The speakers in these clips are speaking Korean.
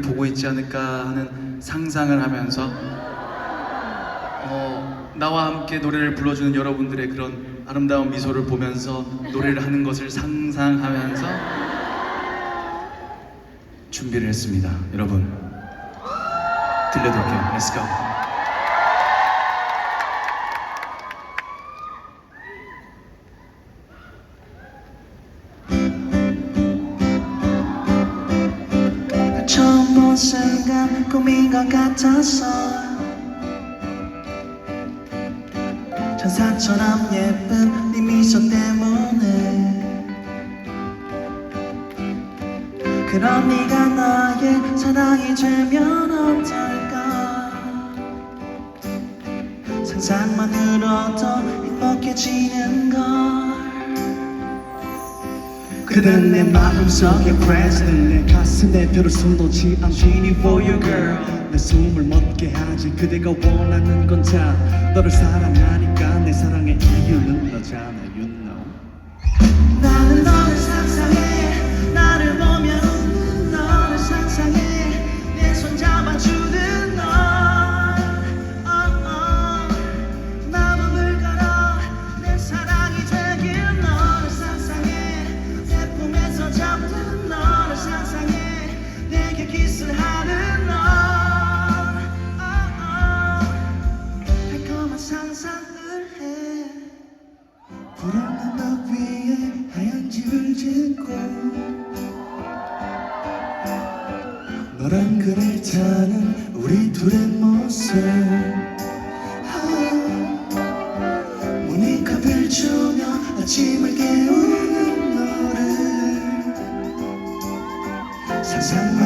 보고 있지 않을까 하는 상상을 하면서 어, 나와 함께 노래를 불러주는 여러분들의 그런 아름다운 미소를 보면서 노래를 하는 것을 상상하면서 준비를 했습니다. 여러분 들려드릴게요. Let's go. 본 순간 꿈인 것 같았어 천사처럼 예쁜 네 미소 때문에 그런 네가 나의 사랑이 되면 어떨까? 상상만으로도 행복해지는 걸 그댄 내 마음속의 president 내 가슴에 별을 쏟지 I'm genie for you girl. 내 숨을 멎게 하지. 그대가 원하는 건다 너를 사랑하니까 내 사랑의 이유는 너잖아 짓고 노란 그를 타는 우리 둘의 모습. 아, 모니카를 주며 아침을 깨우는 너를. 상상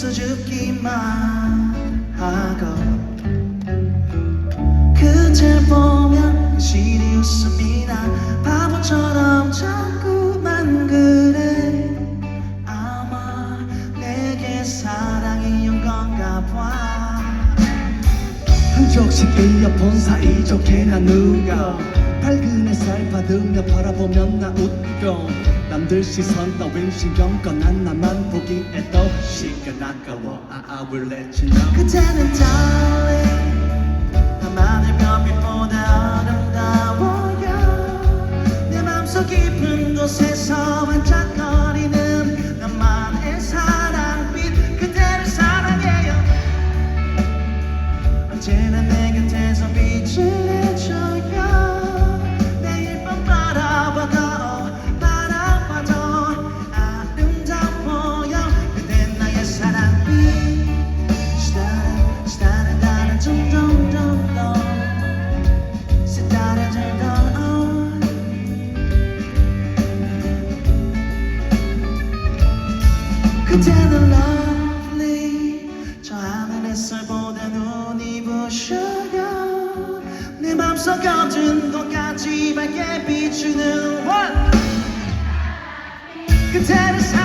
수줍기만 하고. 그대 보면 시리 웃음이 나 바보처럼 자꾸만 그래. 아마 내게 사랑이 온 건가 봐. 한쪽씩 이어폰 사이좋게 나누고 햇살 받으며 바라보면 나 웃고 남들 시선 따윈 신경 꺼난 나만 보기에도 시간 아까워 I, I will let you know 그대는 darling 나만의 별빛보다 아름다워요. 내 맘속 깊은 곳에서 반짝거리는 나만의 사랑빛. 그대를 사랑해요. 언제나 내 곁에서 빛을 그때는 lovely. 저 하늘 햇살보다 눈이 부셔요. 내 맘속 어두운 곳까지 밝게 비추는 one 그때는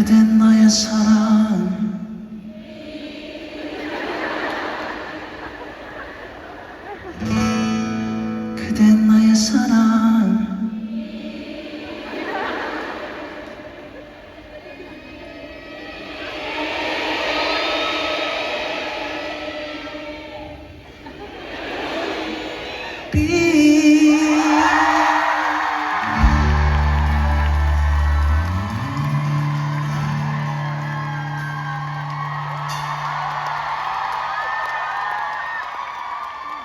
그댄 나의 사랑